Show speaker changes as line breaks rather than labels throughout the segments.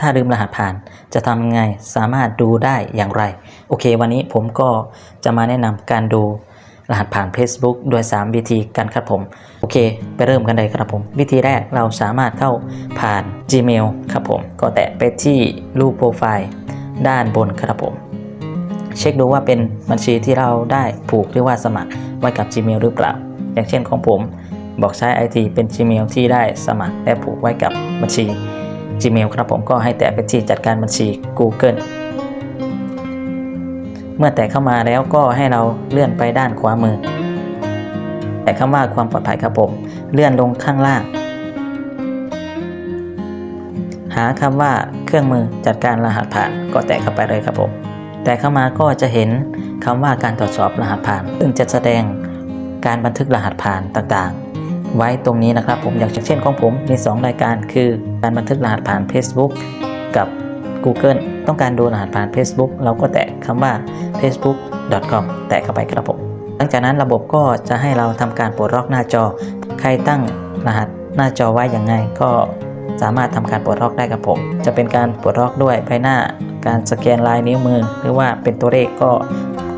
ถ้าลืมรหัสผ่าน จะทำยังไงสามารถดูได้อย่างไร โอเค วันนี้ผมก็จะมาแนะนำการดูรหัสผ่าน Facebook โดย 3 วิธีกันครับผม โอเค ไปเริ่มกันเลยครับผม วิธีแรกเราสามารถเข้าผ่าน Gmail ครับผม ก็แตะไปที่รูปโปรไฟล์ด้านบนครับผม เช็คดูว่าเป็นบัญชีที่เราได้ผูกหรือว่าสมัครไว้กับ Gmail หรือเปล่า อย่างเช่นของผม บอกใช้ IT เป็น Gmail ที่ได้สมัครและผูกไว้กับบัญชี Gmail ครับผมก็ให้แตะไปที่จัดการบัญชี Google เมื่อแตะเข้ามาแล้วก็ให้เราเลื่อนไปด้านขวามือ แต่คำว่าความปลอดภัยครับผม เลื่อนลงข้างล่าง หาคำว่าเครื่องมือจัดการรหัสผ่าน ก็แตะเข้าไปเลยครับผม แต่เข้ามาก็จะเห็นคำว่าการตรวจสอบรหัสผ่าน ซึ่งจะแสดงการบันทึกรหัสผ่านต่างๆ ไว้ตรงนี้นะครับ ผมอย่างเช่นของผมมี 2 รายการ คือการบันทึกรหัสผ่าน Facebook กับ Google ต้องการดูรหัสผ่าน Facebook เราก็แตะคำว่า facebook.com แตะเข้าไปครับผมหลังจากนั้นระบบก็จะให้เราทำการปลดล็อกหน้าจอ ใครตั้งรหัสหน้าจอไว้อย่างไงก็สามารถทำการปลดล็อกได้ครับผม จะเป็นการปลดล็อกด้วยใบหน้าการสแกนลายนิ้วมือ หรือว่าเป็นตัวเลขก็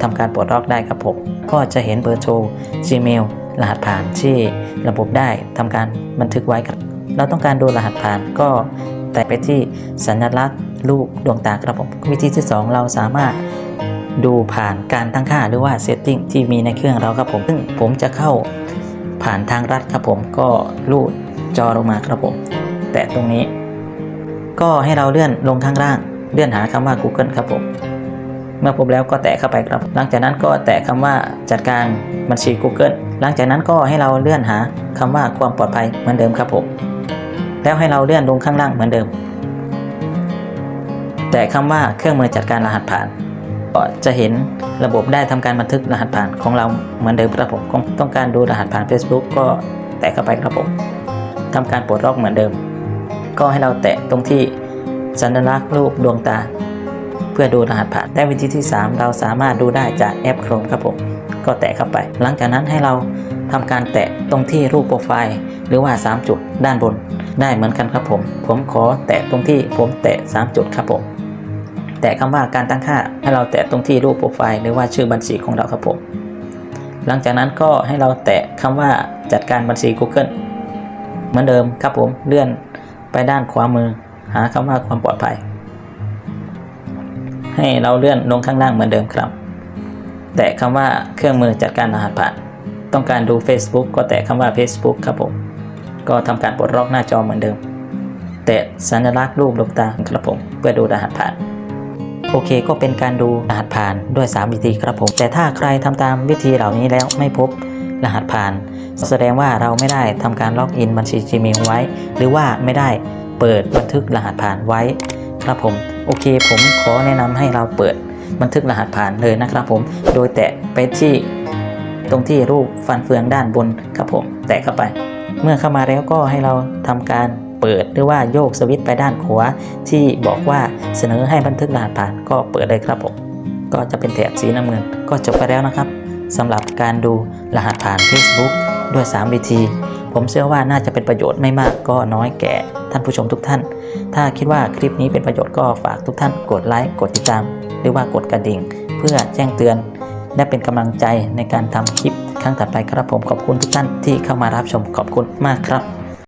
ทำการปลดล็อกได้ครับผม ก็จะเห็นเบอร์โทร Gmail รหัสผ่านที่ระบบได้ทำการบันทึกไว้ครับ เราต้องการดูรหัสผ่านก็แตะไปที่สัญลักษณ์รูปดวงตาครับผมวิธีที่ 2 เราสามารถดูผ่านการตั้งค่าหรือว่า setting ที่มีในเครื่องเราครับผมซึ่งผมจะเข้าผ่านทางรัดครับผมก็ลูดจอลงมาครับผม แตะตรงนี้ ก็ให้เราเลื่อนลงข้างล่าง เลื่อนหาคำว่า Google ครับผม เมื่อพบแล้วก็แตะเข้าไปครับ หลังจากนั้นก็แตะคำว่าจัดการบัญชี Google หลังจากนั้นก็ให้เราเลื่อนหาคำว่าความปลอดภัยเหมือนเดิมครับผมแล้วให้เราเลื่อนลงข้างล่างเหมือนเดิม แต่คำว่าเครื่องมือจัดการรหัสผ่าน ก็จะเห็นระบบได้ทำการบันทึกรหัสผ่านของเราเหมือนเดิมครับผมต้องการดูรหัสผ่าน Facebook ก็แตะเข้าไปครับผมทำการปลดล็อกเหมือนเดิม ก็ให้เราแตะตรงที่สัญลักษณ์รูปดวงตา เพื่อดูรหัสผ่านและวิธีที่ 3 เราสามารถดูได้จากแอป Chrome ครับผม ก็แตะเข้าไป หลังจากนั้นให้เราทำการแตะตรงที่รูปโปรไฟล์ หรือว่า 3 จุดด้านบน ได้เหมือนกันครับผม ผมขอแตะตรงที่ผมแตะ 3 จุดครับผม แตะคำว่าการตั้งค่าให้เราแตะตรงที่รูปโปรไฟล์หรือว่าชื่อบัญชีของเราครับผม หลังจากนั้นก็ให้เราแตะคำว่าจัดการบัญชี Google เหมือนเดิมครับผมเลื่อนไปด้านขวามือ หาคำว่าความปลอดภัย ให้เราเลื่อนลงข้างล่างเหมือนเดิมครับ แตะคำว่าเครื่องมือจัดการรหัสผ่าน ต้องการดู Facebook ก็แตะคำว่า Facebook ครับผม ก็ทำการปลดล็อกหน้าจอเหมือนเดิม แตะสัญลักษณ์รูปดวงตาครับผม เพื่อดูรหัสผ่านโอเคก็เป็นการดูรหัสผ่านด้วย 3 วิธีครับผม แต่ถ้าใครทำตามวิธีเหล่านี้แล้วไม่พบรหัสผ่าน แสดงว่าเราไม่ได้ทำการล็อกอินบัญชี Gmail ไว้ หรือว่าไม่ได้เปิดบันทึกรหัสผ่านไว้ ครับผม โอเค ผมขอแนะนำให้เราเปิดบันทึกรหัสผ่านเลยนะครับผม โดยแตะไปที่ตรงที่รูปฟันเฟืองด้านบนครับผม แตะเข้าไป เมื่อเข้ามาแล้วก็ให้เราทำการเปิดหรือว่าโยกสวิตช์ไปด้านขวาที่บอกว่าเสนอให้บันทึกรหัสผ่านก็เปิดเลยครับผม ก็จะเป็นแถบสีน้ำเงินก็จบไปแล้วนะครับสำหรับการดูรหัสผ่าน Facebook ด้วย3วิธี ผมเชื่อว่าน่าจะเป็นประโยชน์ไม่มากก็น้อยแก่ท่านผู้ชมทุกท่าน ถ้าคิดว่าคลิปนี้เป็นประโยชน์ก็ฝากทุกท่านกดไลค์กดติดตาม หรือว่ากดกระดิ่ง เพื่อแจ้งเตือน และเป็นกำลังใจในการทำคลิปครั้งต่อไปครับผมขอบคุณทุกท่านที่เข้ามารับชมขอบคุณมากครับ